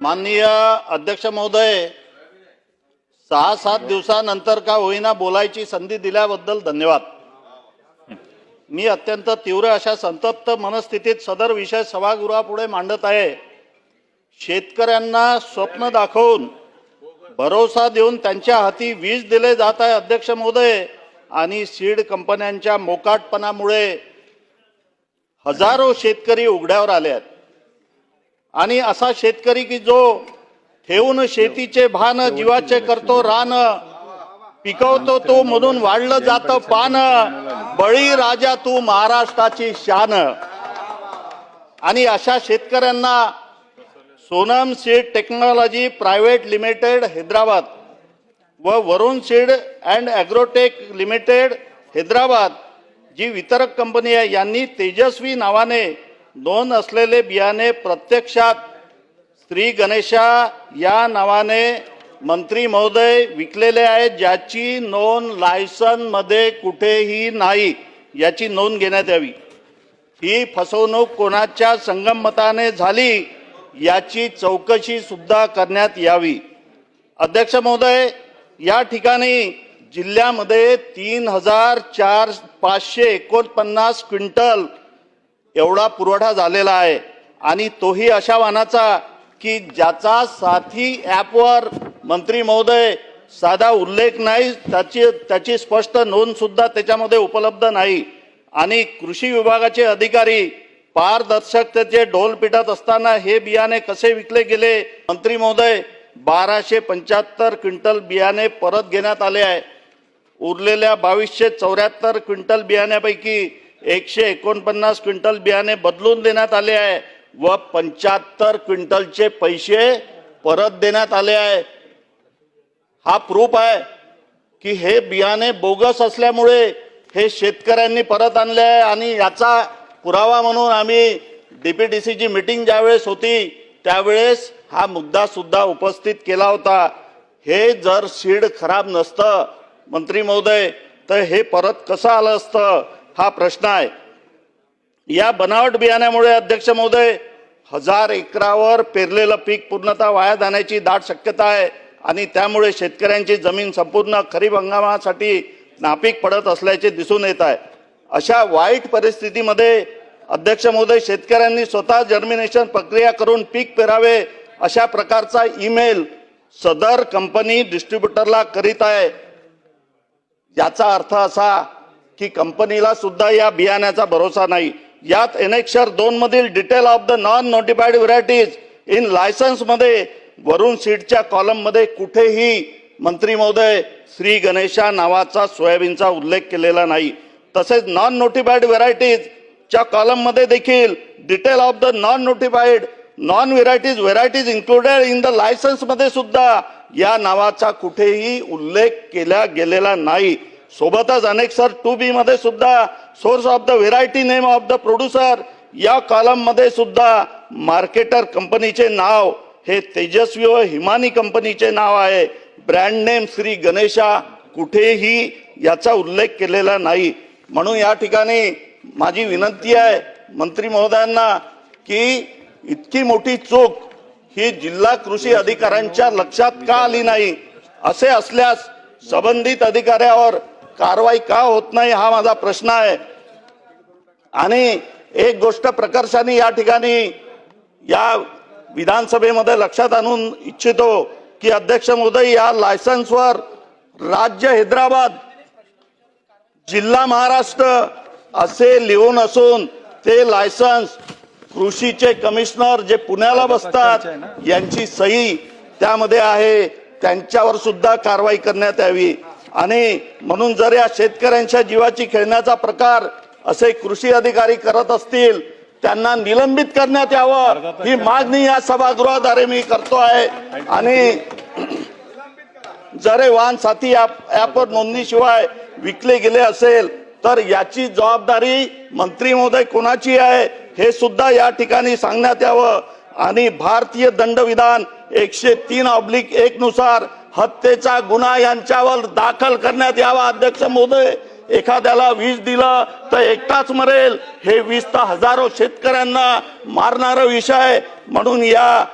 माननीय अध्यक्ष महोदय सहा सात दिवसानंतर का होईना बोलायची संधी दिल्याबद्दल धन्यवाद. मी अत्यंत तीव्र अशा संतप्त मनस्थितीत सदर विषय सभागृहापुढे मांडत आहे. शेतकऱ्यांना स्वप्न दाखवून भरोसा देऊन त्यांच्या हाती वीज दिले जात आहे अध्यक्ष महोदय आणि सीड कंपन्यांच्या मोकाटपणामुळे हजारो शेतकरी उघड्यावर आले आहेत. आणि असा शेतकरी की जो ठेवून शेतीचे भान जीवाचे करतो रान पिकवतो तो म्हणून वाढलं जातं पान बळी राजा तू महाराष्ट्राची शान. आणि अशा शेतकऱ्यांना Sonam seed technology private limited Hyderabad व Varun seed and agrotech limited Hyderabad जी वितरक कंपनी आहे यांनी तेजस्वी नावाने नोंद असलेले बियाणे प्रत्यक्षात श्री गणेशा या नावाने मंत्री महोदय विकलेले आहेत ज्याची नोंद लायसनमध्ये कुठेही नाही. याची नोंद घेण्यात यावी. ही फसवणूक कोणाच्या संगमताने झाली याची चौकशी सुद्धा करण्यात यावी. अध्यक्ष महोदय या ठिकाणी जिल्ह्यामध्ये तीन हजार चार पाचशे एकोणपन्नास क्विंटल एवढा पुरवठा झालेला आहे. आणि तोही अशा वाहनाचा की ज्याचा साथी ॲपवर मंत्री महोदय साधा उल्लेख नाही त्याची त्याची स्पष्ट नोंदसुद्धा त्याच्यामध्ये उपलब्ध नाही. आणि कृषी विभागाचे अधिकारी पारदर्शकतेचे ढोल पिटत असताना हे बियाणे कसे विकले गेले? मंत्री महोदय बाराशे पंच्याहत्तर क्विंटल बियाणे परत घेण्यात आले आहे. उरलेल्या बावीसशे चौऱ्याहत्तर क्विंटल बियाण्यापैकी एकशे एकोणपन्नास क्विंटल बियाणे बदलून देण्यात आले आहे व पंच्याहत्तर क्विंटलचे पैसे परत देण्यात आले आहे. हा प्रूफ आहे की हे बियाणे बोगस असल्यामुळे हे शेतकऱ्यांनी परत आणले आहे आणि याचा पुरावा म्हणून आम्ही डीपीडीसीची मीटिंग ज्यावेळेस होती त्यावेळेस हा मुद्दा सुद्धा उपस्थित केला होता. हे जर सीड खराब नसतं मंत्री महोदय तर हे परत कसं आलं असतं? हा प्रश्न आहे. या बनावट बियाण्यामुळे अध्यक्ष महोदय हजार एकरावर पेरलेलं पीक पूर्णतः वाया जाण्याची दाट शक्यता आहे आणि त्यामुळे शेतकऱ्यांची जमीन संपूर्ण खरीप हंगामासाठी नापीक पडत असल्याचे दिसून येत आहे. अशा वाईट परिस्थितीमध्ये अध्यक्ष महोदय शेतकऱ्यांनी स्वतः जर्मिनेशन प्रक्रिया करून पीक पेरावे अशा प्रकारचा ईमेल सदर कंपनी डिस्ट्रीब्युटरला करीत आहे. याचा अर्थ असा की कंपनीला सुद्धा या बियाण्याचा भरोसा नाही. यात एनेक्शर दोन मधील detail of the non notified varieties in लायसन्समध्ये Varun सीटच्या कॉलममध्ये कुठेही मंत्री महोदय श्री गणेशा नावाचा सोयाबीनचा उल्लेख केलेला नाही. तसेच नॉन नोटिफाईड व्हरायटीज च्या कॉलममध्ये देखील detail of the non notified non varieties varieties included in the लायसन्समध्ये सुद्धा या नावाचा कुठेही उल्लेख केला गेलेला नाही. सोबतच अनेक सर टू बी मध्ये सुद्धा source of the variety name of the producer या कॉलममध्ये सुद्धा मार्केटर कंपनीचे नाव हे तेजस्वी व हिमानी कंपनीचे नाव आहे. ब्रँड नेम श्री गणेशा कुठेही याचा उल्लेख केलेला नाही. म्हणून या ठिकाणी माझी विनंती आहे मंत्री महोदयांना की इतकी मोठी चूक ही जिल्हा कृषी अधिकाऱ्यांच्या लक्षात का आली नाही? असे असल्यास संबंधित अधिकाऱ्यावर कारवाई का होत नाही हा माझा प्रश्न आहे. आणि एक गोष्ट प्रकर्षाने या ठिकाणी या विधानसभेमध्ये लक्षात आणून इच्छितो की अध्यक्ष महोदय या लायसन्सवर राज्य हैदराबाद जिल्हा महाराष्ट्र असे लिहून असून ते लायसन्स कृषीचे कमिशनर जे पुण्याला बसतात यांची सही त्यामध्ये आहे. त्यांच्यावर सुद्धा कारवाई करण्यात यावी. आणि म्हणून जर या शेतकऱ्यांच्या जीवाची खेळण्याचा प्रकार असे कृषी अधिकारी करत असतील त्यांना निलंबित करण्यात यावं. ही मागणी या सभागृहाद्वारे मी करतो आहे. आणि जरे वाहन साथी ॲपवर नोंदणीशिवाय विकले गेले असेल तर याची जबाबदारी मंत्री महोदय कोणाची आहे हे सुद्धा या ठिकाणी सांगण्यात यावं. आणि भारतीय दंडविधान एकशे तीन ऑब्लिक एक नुसार हत्येचा गुन्हा यांच्यावर दाखल करण्यात यावा अध्यक्ष महोदय. एखाद्याला विष दिलं तर एकटाच मरेल. हे विष तर हजारो शेतकऱ्यांना मारणारा विषय म्हणून या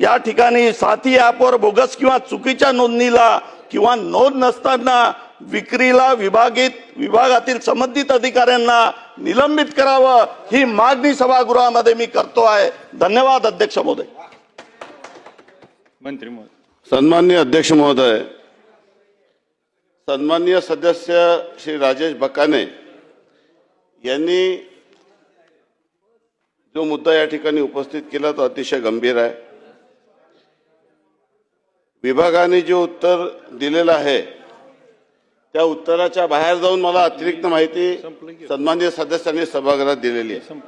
या ठिकाणी साथी ॲपवर बोगस किंवा चुकीच्या नोंदणीला किंवा नोंद नसताना विक्रीला विभागित विभागातील संबंधित अधिकाऱ्यांना निलंबित करावं ही मागणी सभागृहामध्ये मी करतो आहे. धन्यवाद अध्यक्ष महोदय. मंत्री महोदय. सन्मान्य अध्यक्ष महोदय सन्मान्य सदस्य श्री राजेश बकाने यांनी जो मुद्दा या ठिकाणी उपस्थित केला तो अतिशय गंभीर आहे. विभागाने जे उत्तर दिलेलं आहे त्या उत्तराच्या बाहेर जाऊन मला अतिरिक्त माहिती सन्मान्य सदस्यांनी सभागृहात दिलेली आहे.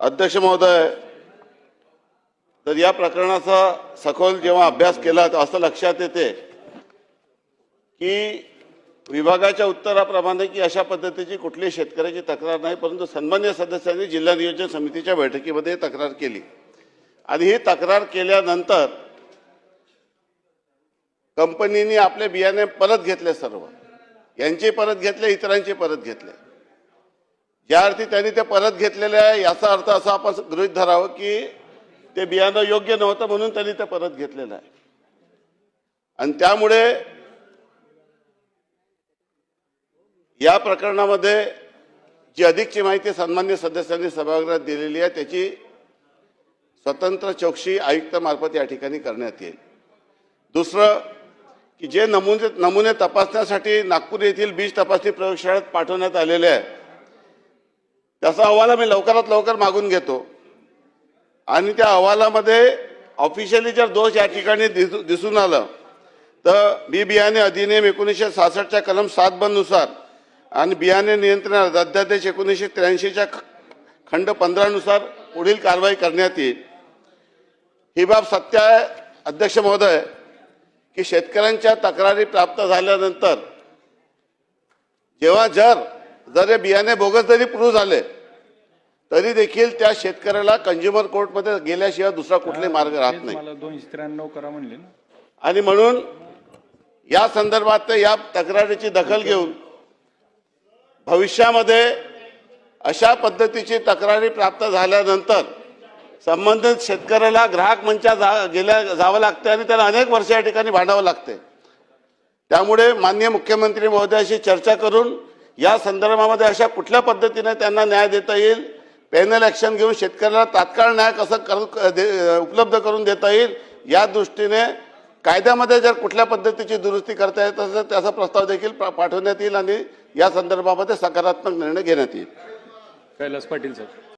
अध्यक्ष महोदय तर या प्रकरणाचा सखोल जेव्हा अभ्यास केला तर असं लक्षात येते की विभागाच्या उत्तराप्रमाणे की अशा पद्धतीची कुठलीही शेतकऱ्याची तक्रार नाही परंतु सन्मान्य सदस्यांनी जिल्हा नियोजन समितीच्या बैठकीमध्ये तक्रार केली. आणि ही तक्रार केल्यानंतर कंपनीने आपले बियाणे परत घेतले सर्व. यांचे परत घेतले इतरांचे परत घेतले. ज्या अर्थी त्यांनी ते परत घेतलेले आहे याचा अर्थ असा आपण गृहित धरावं की ते बियाणं योग्य नव्हतं म्हणून त्यांनी ते परत घेतलेलं आहे आणि त्यामुळे या प्रकरणामध्ये जी अधिकची माहिती सन्मान्य सदस्यांनी सभागृहात दिलेली आहे त्याची स्वतंत्र चौकशी आयुक्तामार्फत या ठिकाणी करण्यात येईल. दुसरं की जे नमुने नमुने तपासण्यासाठी नागपूर येथील बीज तपासणी प्रयोगशाळेत पाठवण्यात आलेले आहे त्याचा अहवाल आम्ही लवकरात लवकर मागून घेतो. आणि त्या अहवालामध्ये ऑफिशियली जर दोष या ठिकाणी दिसू- दिसून आलं तर बी बियाणे अधिनियम एकोणीसशे सहासष्टच्या कलम सात बंदनुसार आणि बियाणे नियंत्रण अध्यादेश एकोणीसशे त्र्याऐंशीच्या खंड पंधरानुसार पुढील कारवाई करण्यात येईल. ही बाब सत्य आहे अध्यक्ष महोदय की शेतकऱ्यांच्या तक्रारी प्राप्त झाल्यानंतर जेव्हा जर जर हे बियाणे बोगस जरी प्रूव्ह झाले तरी देखील त्या शेतकऱ्याला कंझ्युमर कोर्टमध्ये गेल्याशिवाय दुसरा कुठलाही मार्ग राहत नाही. मला दोनशे त्र्याण्णव करा म्हणले ना. आणि म्हणून या संदर्भात या तक्रारीची दखल घेऊन भविष्यामध्ये अशा पद्धतीची तक्रारी प्राप्त झाल्यानंतर संबंधित शेतकऱ्याला ग्राहक मंचात जा गेल्या जावं लागते आणि त्याला अनेक वर्ष या ठिकाणी भांडावं लागते त्यामुळे माननीय मुख्यमंत्री महोदयाशी चर्चा करून या संदर्भामध्ये अशा कुठल्या पद्धतीने त्यांना न्याय देता येईल पॅनल ॲक्शन घेऊन शेतकऱ्याला तात्काळ न्याय कसं कर दे- उपलब्ध करून देता येईल या दृष्टीने कायद्यामध्ये जर कुठल्या पद्धतीची दुरुस्ती करता येत असेल त्याचा प्रस्ताव देखील पा- पाठवण्यात येईल आणि या संदर्भामध्ये सकारात्मक निर्णय घेण्यात येईल. कैलास पाटील साहेब